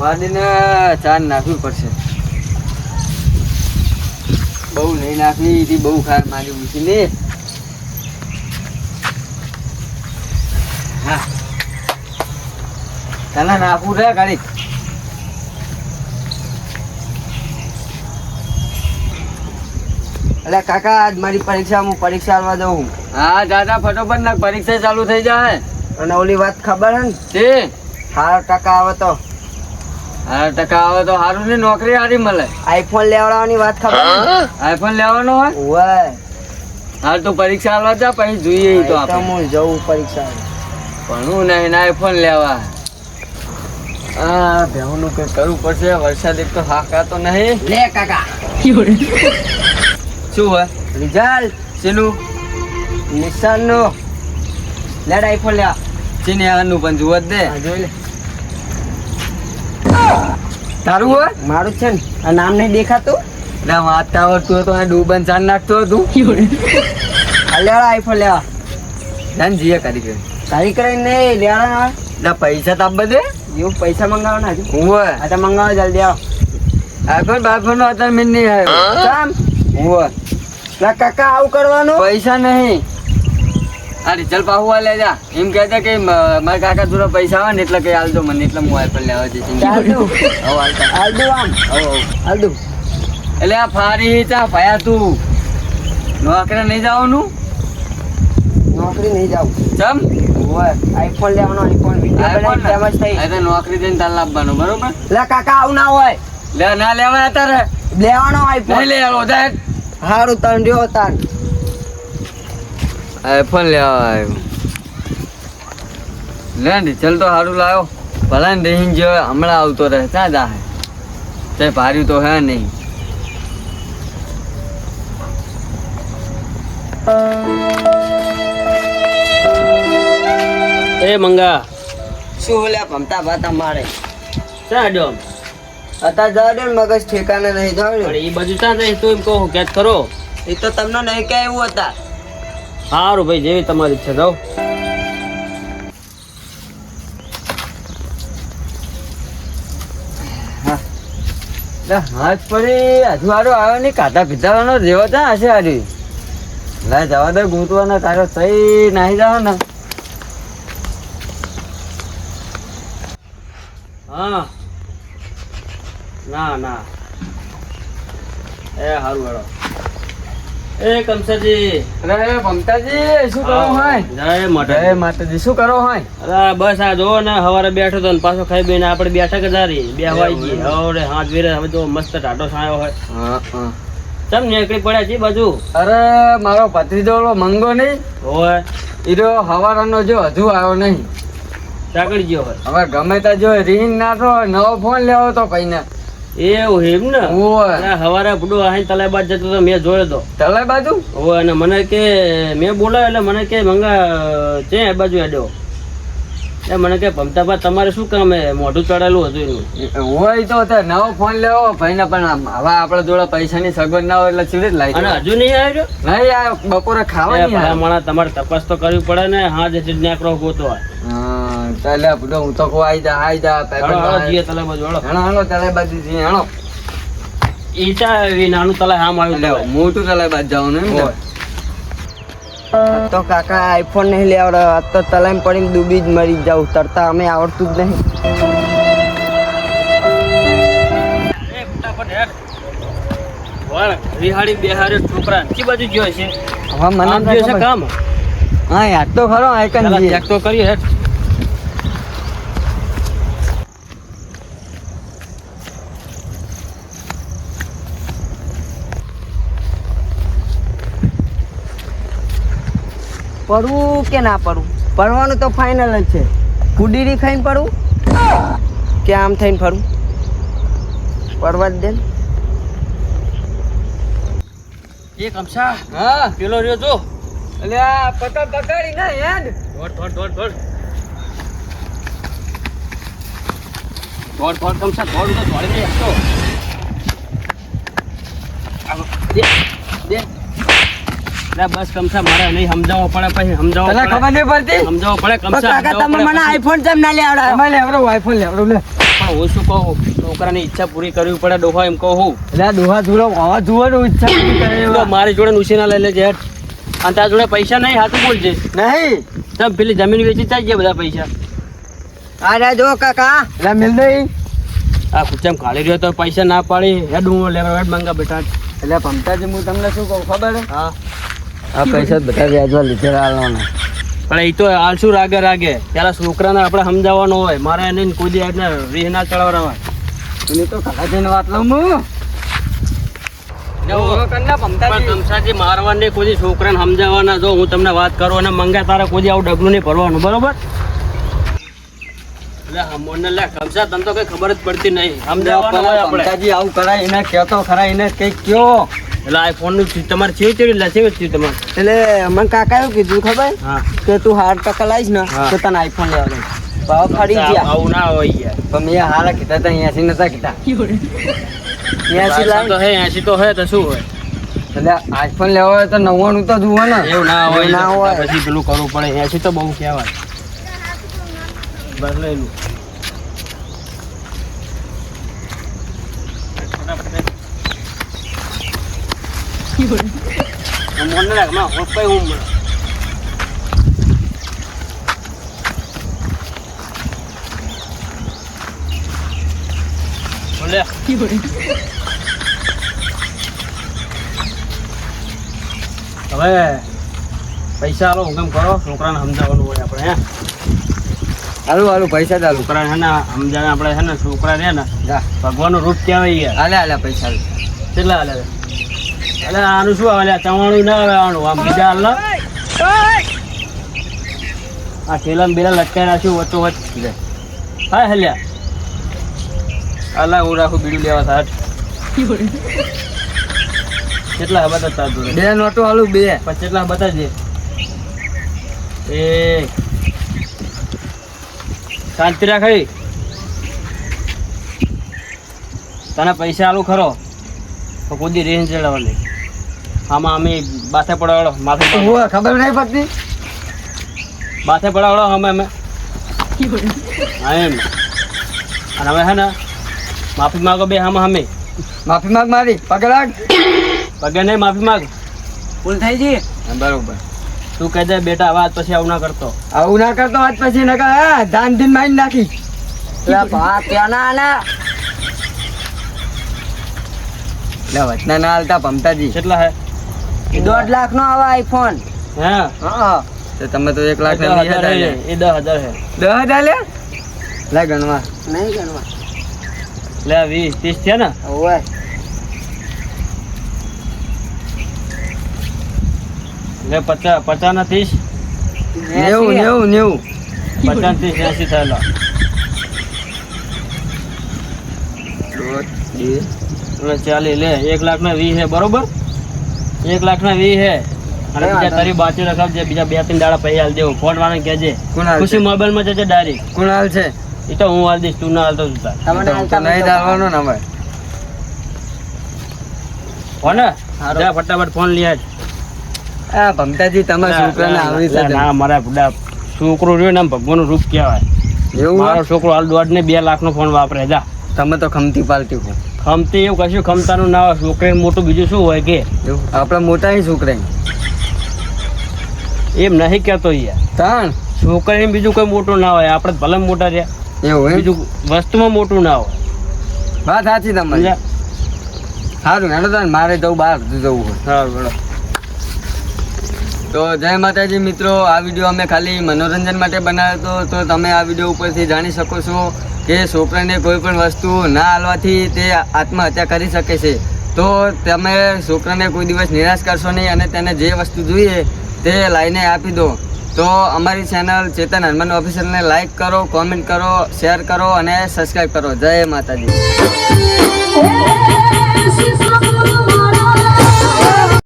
વાડીને ચાર નાખવી પડશે. બહુ નહીં નાખવી એથી બહુ ખાર મારી મૂકી ને હા. તને નાખવું રે ગાડી એટલે કાકા આજ મારી પરીક્ષા હું પરીક્ષા આલવા દઉં હા દાદા ફટોફટ નાખ પરીક્ષા ચાલુ થઈ જાય અને ઓલી વાત ખબર હે ને? તે સારા ટકા આવે તો? હા ટકા આવે તો સારું ને નોકરી સારી મળે. આઈફોન લેવડાવવાની વાત ખબર આઈફોન લેવાનો હોય? ઓવે હાલ તું પરીક્ષા આલવા જા પછી જોઈએ તો આપણે. હું જવું પરીક્ષા ભણવું નહીં ને આઈફોન લેવા. આ ભેહુંનું કંઈક કરવું પડશે વરસાદ એક તો હાકાતો નહીં. લે કાકા. શું હોય? રિઝલ્ટ. શેનું નિશાનનું. લેડ આઈફોન લે ચીને આનું પણ જુઓ જ દે. જોઈ લે. તારું હોય? મારું છે ને. આ નામ નહીં દેખાતું? ના વાંચતા આવડતું હતું આ ડૂબન ચાન નાખતો હતું આ લેવા આઈફોન લેવા. ધન જીએ કરી દે તારી કરીને નહીં લેવાના ના પૈસા તાપ બધે? એવું પૈસા મંગાવવાના હજુ? હોય? આ તો મંગાવો જલ્દી આવો. આઈફોન બાઈફોન નો અત્યારે મેં નહીં આવ્યો? ચામ હોય? કાકા આવું કરવાનું? પૈસા નહીં. આ રિઝલ્ટ પાહુવા લે જા. એમ કહેતા કે મારા કાકા જોડે પૈસા આવે ને એટલે કઈ હાલ મને એટલે હું આઈફોન લેવા. હાલ દઉં આમ. દઉં એટલે આ ફારી ચા ભયા તું. નોકરી નહીં જવાનું? નોકરી નહીં જાવ ચમ? આઈફોન લેવાનો આઈફોન વિડિયો આઈફોન ફેમસ થઈ તો નોકરી દઈને તાલ લાવવાનો બરોબર? લે કાકા આવું ના હોય. લે ના લેવાય અત્યારે. લેવાનો આઈફોન નહીં લે સારું તાર હારું તન રહ્યો તાન આઈફોન લેવા આવ્યો લે રિઝલ્ટ તો સારું લાવ્યો ભલા ને રહીને જો હમણાં આવતો રહે ત્યાં જા તે ભાર્યું તો હે નહીં. એ મંગા. શું લે ભમતા ભાતા મારે. ક્યાં ડો અત્યારે જવા દે ને મગજ ઠેકાને નહીં જવા એ બાજુ ત્યાં જાય તો એમ કહો કે ખરો? એ તો તમને નહીં ક્યાં એવું હતા. સારું ભાઈ, જેવી તમારી ઈચ્છા, જાઓ. હાથ પડી અજવાળો આવ્યો નહીં, કાઢા પીધાવાનો જેવો ત્યાં હશે હારી. લે, જવા દે ગૂંટવાનો તારો સહી નાહી જાવ ને હા. ના ના. એ સારું હેડો એ કંસાજી અરે મમતાજી શું કરો હોય? જય જય માતા માતાજી શું કરો હોય? અરે બસ આ જો ને હવારે બેઠો તો ને પાછો ખાઈ બેને આપણે બેઠા જ હારી. બે હવાઈ ગઈ હવે હાથ વીરે હવે તો મસ્ત ટાટો છાયો હોય. હા હા. ચમ નીકળી પડ્યા છે બાજુ? અરે મારો ભત્રીજો મંગો નહીં. હોય ઈરો હવારાનો જો હજુ આવ્યો નહીં. ચાકડી ગયો હવે ગમે ત્યાં જો રીંગ નાખો નવો ફોન લેવો તો પૈને એવું એમ ને? હવારે બુડો આહીને તલાબાદ જતો તો મેં જોયો તો. તલાઈ બાજુ? ઓય અને મને કે મેં બોલાયો એટલે મને કે મંગા છે એ બાજુ હેડ્યો એ મને કે ભમતાબા તમારે શું કામ મોઢું ચડાયેલું હતું એનું. હોય તો તે નવો ફોન લેવો. ભાઈ ને પણ હવે આપડે જોડે પૈસાની સગવડ ના હોય એટલે ચીડી જ અને હજુ નહીં આવ્યો? નહીં આ બપોરે ખાવા નહીં. તમારે તપાસ તો કરવી પડે ને હા જે નેકરો ગોતવા. હા ચાલે હું તો કહું આઈ જા આઈ જા પેપર જીએ તલા બાજુ હેણો હેણો તલે બાજુ જી હેણો ઈટા એવી નાનું તલા આમ આવ્યું લેવો મોટું તલે બાજુ જાવ ને? તો કાકા આઈફોન નહીં લેવડો તો તલાઈ પડીને ડૂબી જ મરી જાવ તરતા અમે આવડતું જ નહીં. એ ફટાફટ હેડ. વળ, વિહાળી બેહાડી છોકરા કી બાજુ ગયો છે હવે મને ગયો છે કામ? હા યાદ તો ખરો આઈકન તો કરીએ હેડ. પડવું કે ના પડવું? પડવાનું તો ફાઇનલ જ છે. કુડીરી ખાઈને પડવું કે આમ થઈને ફરવું પડવા જ દે. એક અમસા હા. પેલો રહ્યો જો. એટલે આ પતંગ પકડી ના યાદ? દોડ દોડ દોડ દોડ. દોડ દોડ કમસા દોડ તો આવો, દે દે. બસ કમસા મારે નહીં સમજાવો પડે પછી સમજાવો તને પડે. ખબર નહીં પડતી? સમજાવવો પડે પણ કમસા કાકા તમે મને આઈફોન ના લે આવડાવ્યો લેવડો આઈફોન લેવડો લે. પણ હું શું કહું? છોકરાની ઈચ્છા પૂરી કરવી પડે ડોહા એમ કહું એટલે આ દોહા આવા જોવાનું ઈચ્છા કરે મારી જોડે ઉછીના લઈ લેજે હેઠ. અને તારા જોડે પૈસા નહીં હાથું બોલજે નહીં. તમે પેલી જમીન વેચી થાય ગયા બધા પૈસા. અરે જો કાકા. એટલે મિલ નહીં. આ ખુચ્ચામ ખાલી રહ્યો તો પૈસા ના પાડી. હેડ હું લેવા હેડ માંગા બેટા એટલે જ હું તમને શું કહું ખબર? છે? હા. આ પૈસા બધા વ્યાજમાં લીધેલા આવવાના પણ એ તો હાલ રાગે રાગે. પેલા છોકરાને આપણે સમજાવવાનો હોય. મારે એને કોઈ દી રીહ ના ચડાવવા એની તો ખાલા જઈને વાત લઉં હું. મારવાને કોઈ છોકરાને સમજાવવાના. જો હું તમને વાત કરું અને મંગા તારા કોઈ આવું ડગલું નહીં ભરવાનું. બરોબર? હમોને લે કમસા તને તો કઈ ખબર જ પડતી નહીં. સમજાવવાનું આવું કરાય એને કહેતો ખરા એને કંઈક કયો. એટલે આઈફોનનું તમારે છે ચેડી લે છે તમારે. એટલે મને કાકા એવું કીધું ખબર? કે તું હાર ટકા લાવીશ ને તો તને આઈફોન લેવાનો ભાવ ફરી ગયા. આવું ના હોય યાર. પણ મેં હારા કીધા હતા અહીંયાથી નતા કીધા. ત્યાંસી તો હે એસી તો હે તો શું હોય? એટલે આઈફોન લેવો હોય તો નવ્વાણું તો જુઓ ને. એવું ના હોય ના હોય. પછી પેલું કરવું પડે. એસી તો બહુ કહેવાય. બસ લઈ મને રાખમાં હું મળે. બોલે હવે પૈસા હું કરો છોકરાને સમજાવવાનું હોય આપણે હે હાલું હાલું પૈસા ચાલુ છોકરા હે ને સમજાવે આપણે છે ને છોકરા રહે ને ભગવાનનું રૂપ કહેવાય હાલે હાલે પૈસા કેટલા હાલે? એટલે આનું શું આવે? લ્યા? ચવાણું ના આવે આનું. આમ બીજા હાલ ના. આ ઠેલા ને બેલા લટકાઈ રાખ્યું વચ્ચો વચ્ચ. લે. હા હલ્યા. અલા હું રાખું બીડું લેવા સાઠ કેટલા બધા તાર જોડે? બે નોટો હાલું બે. પણ કેટલા બતાજે એ શાંતિ રાખી તને પૈસા આલું ખરો? તો કોઈ રેન્જ ચડાવવાની આમાં અમે બાથે પડાવડો માથે ખબર નહીં પડતી? માથે પડાવડો અમે અમે. એમ. અને અમે હે ને માફી માગો બે આમાં અમે માફી માગ મારી પકડાક પગે નહીં માફી માગ. ભૂલ થઈ ગઈ બરોબર. તું કહી દે બેટા વાત પછી આવું ના કરતો. આવું ના કરતો આજ પછી ના હા ધાન ધીન મારી નાખી. ના એટલે વચના ના હાલતા પમતાજી કેટલા હે? દોઢ લાખ નો આવે આઈફોન હે? હા. તો તમે તો એક લાખ દસ હજાર એ દસ હજાર હે. દસ હજાર લે? લે ગણવા. નહીં ગણવા. લે વીસ ત્રીસ છે ને? ઓવે લે પચાસ પચાસ ના ત્રીસ? નેવું નેવું નેવું. પચાસ ત્રીસ એસી થયેલા. ચાલી લે એક લાખ ના વીસ હે બરોબર? એક લાખ ના વી હે. અને બીજા તારી બાચી રખાવજે બીજા બે ત્રણ દાડા પૈસા હાલ દેવું. ફોન વાળાને કહેજે. કોણ ખુશી મોબાઈલમાં જજે ડાયરી કોણ હાલ છે? એ તો હું હાલ દઈશ તું ના હાલતો તું તમને નહીં ડાલવાનો ને હવે ફોન જા ફટાફટ ફોન લઈ આજ. આ ભમતાજી તમારા છોકરાને આવડી છે ના મારા બુડા છોકરો રહ્યો ને ભગવાનનું રૂપ કહેવાય. એવું મારો છોકરો હાલ દોઢ ને બે લાખ નો ફોન વાપરે જા. તમે તો ખમતી પાલતી હો. ખમતી એવું કશું ખમતાનું ના હોય. છોકરે મોટું બીજું શું હોય કે? આપણા મોટા છોકરા એમ નહીં કહેતો યાર. ત્રણ છોકરાને બીજું કોઈ મોટું ના હોય. આપણે ભલે મોટા રહ્યા. એવું બીજું વસ્તુમાં મોટું ના હોય. વાત સાચી તમારી? સારું હેડો તાન મારે જવું બહાર જવું હોય. સારું હેડો. તો જય માતાજી મિત્રો આ વીડિયો અમે ખાલી મનોરંજન માટે બનાવ્યો હતો. તો તમે આ વીડિયો ઉપરથી જાણી શકો છો કે છોકરાને કોઈ પણ વસ્તુ ના હાલવાથી તે આત્મહત્યા કરી શકે છે. તો તમે છોકરાને કોઈ દિવસ નિરાશ કરશો નહીં અને તેને જે વસ્તુ જોઈએ તે લાઈને આપી દો. તો અમારી ચેનલ ચેતન હનુમાન ઓફિસરને લાઈક કરો, કોમેન્ટ કરો, શેર કરો અને સબસ્ક્રાઈબ કરો. જય માતાજી!